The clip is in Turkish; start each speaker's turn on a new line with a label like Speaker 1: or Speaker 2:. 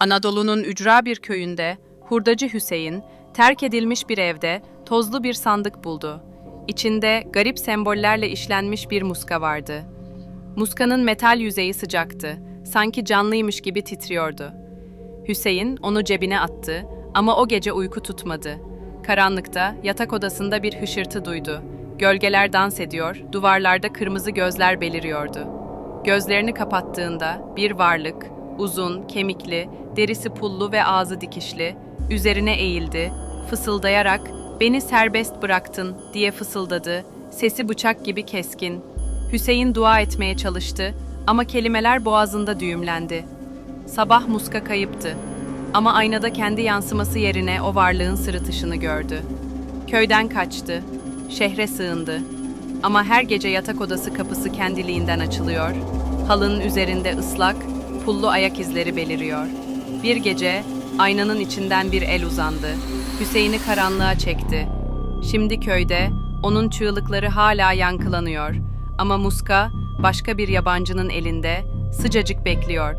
Speaker 1: Anadolu'nun ücra bir köyünde hurdacı Hüseyin terk edilmiş bir evde tozlu bir sandık buldu. İçinde garip sembollerle işlenmiş bir muska vardı. Muskanın metal yüzeyi sıcaktı. Sanki canlıymış gibi titriyordu. Hüseyin onu cebine attı ama o gece uyku tutmadı. Karanlıkta yatak odasında bir hışırtı duydu. Gölgeler dans ediyor, duvarlarda kırmızı gözler beliriyordu. Gözlerini kapattığında bir varlık, uzun, kemikli, derisi pullu ve ağzı dikişli, üzerine eğildi, fısıldayarak "Beni serbest bıraktın." diye fısıldadı. Sesi bıçak gibi keskin. Hüseyin dua etmeye çalıştı ama kelimeler boğazında düğümlendi. Sabah muska kayıptı. Ama aynada kendi yansıması yerine o varlığın sırıtışını gördü. Köyden kaçtı, şehre sığındı. Ama her gece yatak odası kapısı kendiliğinden açılıyor. Halının üzerinde ıslak, pullu ayak izleri beliriyor. Bir gece aynanın içinden bir el uzandı. Hüseyin'i karanlığa çekti. Şimdi köyde onun çığlıkları hala yankılanıyor. Ama muska başka bir yabancının elinde sıcacık bekliyor.